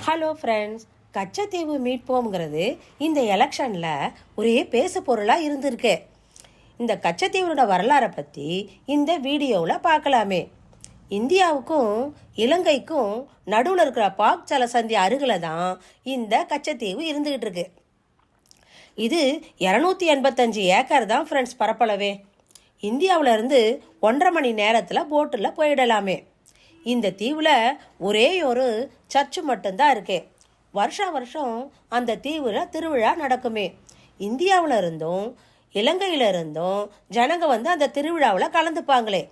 Hello friends Katchatheevu மீட்போம்ங்கிறது இந்த எலெக்ஷனில் ஒரே பேசு பொருளாக இருந்திருக்கு. இந்த கச்சத்தீவோட வரலாறை பற்றி இந்த வீடியோவில் பார்க்கலாமே. இந்தியாவுக்கும் இலங்கைக்கும் நடுவில் இருக்கிற பாக் ஜலசந்தி அருகில் தான் இந்த கச்சத்தீவு இருந்துக்கிட்டு இருக்கு. இது இரநூத்தி எண்பத்தஞ்சு ஏக்கர் தான் ஃப்ரெண்ட்ஸ் பரப்பளவே. இந்தியாவிலேருந்து ஒன்றரை மணி நேரத்தில் போட்டில் போயிடலாமே. இந்த தீவில் ஒரே ஒரு சர்ச்சு மட்டும்தான் இருக்கே. வருஷா வருஷம் அந்த தீவில் திருவிழா நடக்குமே. இந்தியாவில் இருந்தும் இலங்கையில இருந்தும் ஜனங்க வந்து அந்த திருவிழாவில் கலந்துப்பாங்களே.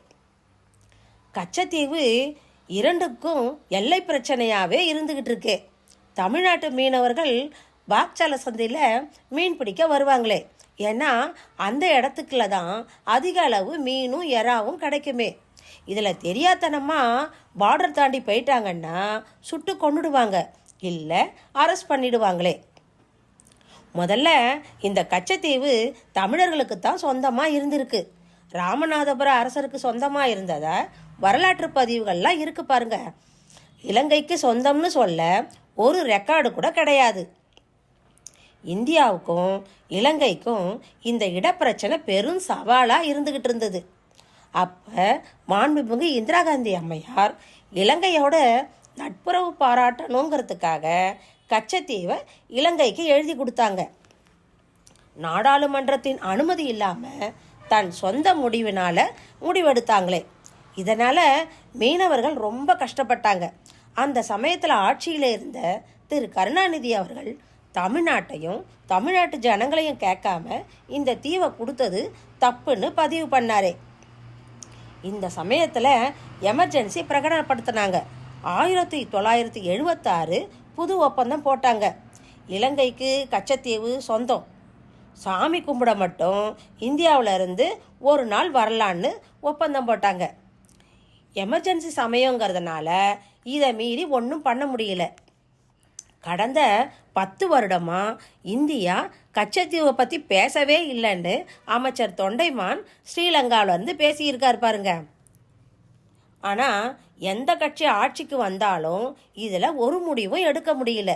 கச்சத்தீவு இரண்டுக்கும் எல்லை பிரச்சனையாகவே இருந்துக்கிட்டு இருக்கே. தமிழ்நாட்டு மீனவர்கள் பாக்சால சந்தையில் மீன் பிடிக்க வருவாங்களே. ஏன்னா அந்த இடத்துக்குள்ள தான் அதிக அளவு மீனும் எறாவும் கிடைக்குமே. இதில் தெரியாதனமாக பார்டர் தாண்டி போயிட்டாங்கன்னா சுட்டு கொண்டுடுவாங்க இல்லை அரெஸ்ட் பண்ணிடுவாங்களே. முதல்ல இந்த கச்சத்தீவு தமிழர்களுக்கு தான் சொந்தமாக இருந்திருக்கு. ராமநாதபுர அரசருக்கு சொந்தமாக இருந்ததா வரலாற்று பதிவுகள்லாம் இருக்கு பாருங்க. இலங்கைக்கு சொந்தம்னு சொல்ல ஒரு ரெக்கார்டு கூட கிடையாது. இந்தியாவுக்கும் இலங்கைக்கும் இந்த இடப்பிரச்சனை பெரும் சவாலாக இருந்துக்கிட்டு இருந்தது. அப்போ மாண்புமிகு இந்திரா காந்தி அம்மையார் இலங்கையோட நட்புறவு பாராட்டணுங்கிறதுக்காக கச்சத்தீவை இலங்கைக்கு எழுதி கொடுத்தாங்க. நாடாளுமன்றத்தின் அனுமதி இல்லாமல் தன் சொந்த முடிவினால் முடிவெடுத்தாங்களே. இதனால் மீனவர்கள் ரொம்ப கஷ்டப்பட்டாங்க. அந்த சமயத்தில் ஆட்சியில் இருந்த திரு கருணாநிதி அவர்கள் தமிழ்நாட்டையும் தமிழ்நாட்டு ஜனங்களையும் கேட்காம இந்த தீவை கொடுத்தது தப்புன்னு பதிவு பண்ணாரே. இந்த சமயத்தில் எமர்ஜென்சி பிரகடனப்படுத்தினாங்க. ஆயிரத்தி தொள்ளாயிரத்தி எழுபத்தாறு புது ஒப்பந்தம் போட்டாங்க. இலங்கைக்கு கச்சத்தீவு சொந்தம். சாமி கும்பிட மட்டும் இந்தியாவில் இருந்து ஒரு நாள் வரலான்னு ஒப்பந்தம் போட்டாங்க. எமர்ஜென்சி சமயங்கிறதுனால இதை மீறி ஒன்றும் பண்ண முடியல. கடந்த பத்து வருடமா இந்தியா கச்சத்தீவை பற்றி பேசவே இல்லைன்னு அமைச்சர் தொண்டைமான் ஸ்ரீலங்காவிலேருந்து பேசியிருக்கார் பாருங்க. ஆனால் எந்த கட்சி ஆட்சிக்கு வந்தாலும் இதில் ஒரு முடிவும் எடுக்க முடியல.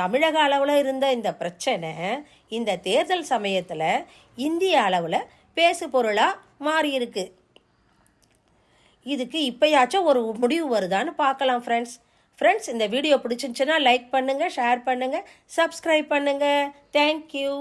தமிழக அளவில் இருந்த இந்த பிரச்சனை இந்த தேர்தல் சமயத்தில் இந்திய அளவில் பேசு பொருளாக மாறியிருக்கு. இதுக்கு இப்போயாச்சும் ஒரு முடிவு வருதான்னு பார்க்கலாம் ஃப்ரெண்ட்ஸ் ஃப்ரெண்ட்ஸ் இந்த வீடியோ பிடிச்சிருந்துச்சுன்னா லைக் பண்ணுங்கள் ஷேர் பண்ணுங்கள் சப்ஸ்கிரைப் பண்ணுங்கள் தேங்க்யூ